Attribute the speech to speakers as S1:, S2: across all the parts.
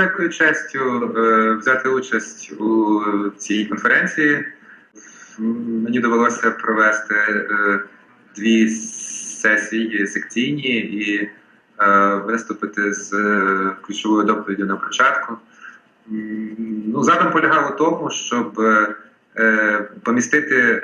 S1: великою честю е, взяти участь у цій конференції. Мені довелося провести е, дві сесії секційні і е, виступити з ключовою доповіддю на початку. Ну, задум полягав у тому, щоб помістити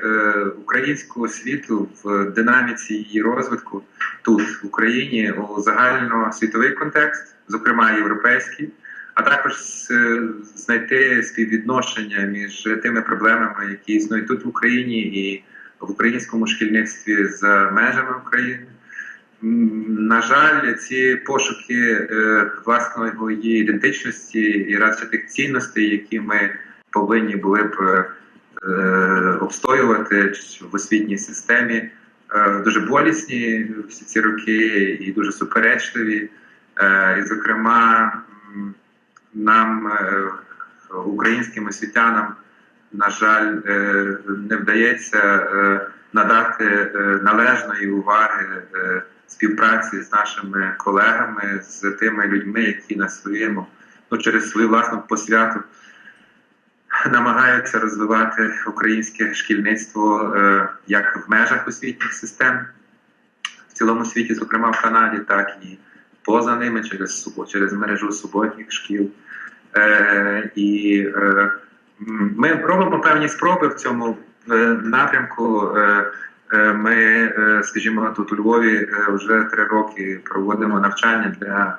S1: українську освіту в динаміці її розвитку тут, в Україні, у загальносвітовий контекст, зокрема європейський, а також е, знайти співвідношення між тими проблемами, які існують тут в Україні і в українському шкільництві за межами України. На жаль, ці пошуки е, власної ідентичності і радше тих цінностей, які ми повинні були б е, обстоювати в освітній системі, дуже болісні всі ці роки і дуже суперечливі. І, зокрема, нам, е, українським освітянам, на жаль, е, не вдається е, надати належної уваги співпраці з нашими колегами, з тими людьми, які на своєму ну, через свою власну посвяту намагаються розвивати українське шкільництво як в межах освітніх систем в цілому світі, зокрема в Канаді, так і поза ними через через мережу суботніх шкіл. Е, і е, ми робимо певні спроби в цьому е, напрямку. Е, е, ми, е, скажімо, тут у Львові вже три роки проводимо навчання для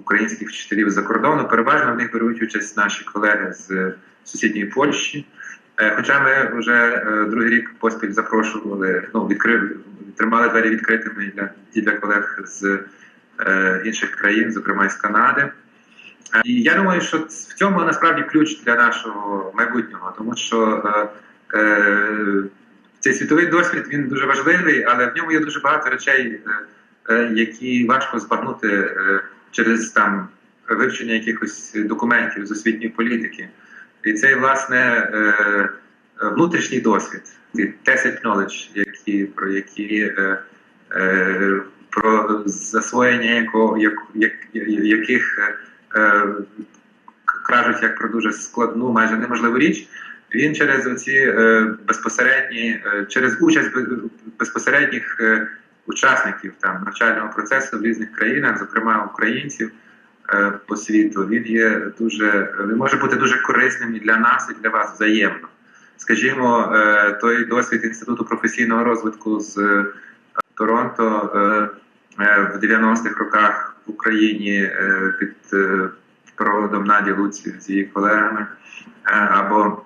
S1: українських вчителів за кордону. Переважно в них беруть участь наші колеги з сусідньої Польщі. Хоча ми вже другий рік поспіль запрошували, ну відкрили, тримали двері відкритими для і для колег з інших країн, зокрема із Канади. Е, І я думаю, що в цьому насправді ключ для нашого майбутнього, тому що е, е, цей світовий досвід він дуже важливий, але в ньому є дуже багато речей, е, е, які важко збагнути е, через там вивчення якихось документів з освітньої політики. І цей, власне, е, внутрішній досвід, ці knowledge, які, про які е, е, про засвоєння якого, як, як, яких е, кажуть як про дуже складну, майже неможливу річ, він через оці е, безпосередні, е, через участь безпосередніх е, учасників там навчального процесу в різних країнах, зокрема українців е, по світу, він є дуже він може бути дуже корисним і для нас, і для вас взаємно. Скажімо, е, той досвід інституту професійного розвитку з е, Торонто е, е, в 90-х роках в Україні е, під е, проводом Наді Луців з її колегами, е, або,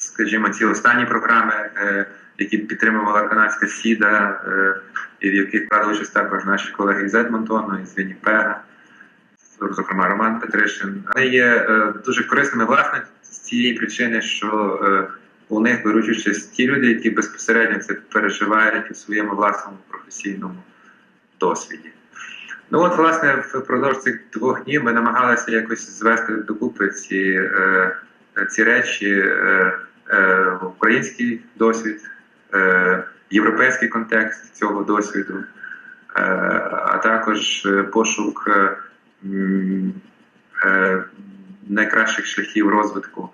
S1: скажімо, ці останні програми, е, які підтримувала канадська Сіда, е, і в яких брали участь також наші колеги з Едмонтону, із Вінніпега, зокрема Роман Петришин, вони є е, дуже корисними власне з цієї причини, що е, у них беруть участь ті люди, які безпосередньо це переживають у своєму власному професійному досвіді. Ну от, власне, впродовж цих двох днів ми намагалися якось звести докупи ці, е, ці речі, е, е, український досвід, європейський контекст цього досвіду, а також пошук найкращих шляхів розвитку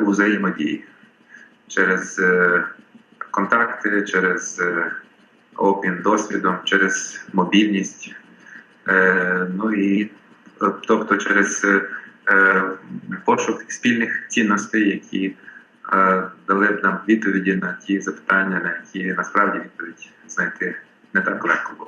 S1: у взаємодії через контакти, через обмін досвідом, через мобільність. Е, ну і е, тобто через е, пошук спільних цінностей, які дали б нам відповіді на ті запитання, на які насправді відповідь знайти не так легко.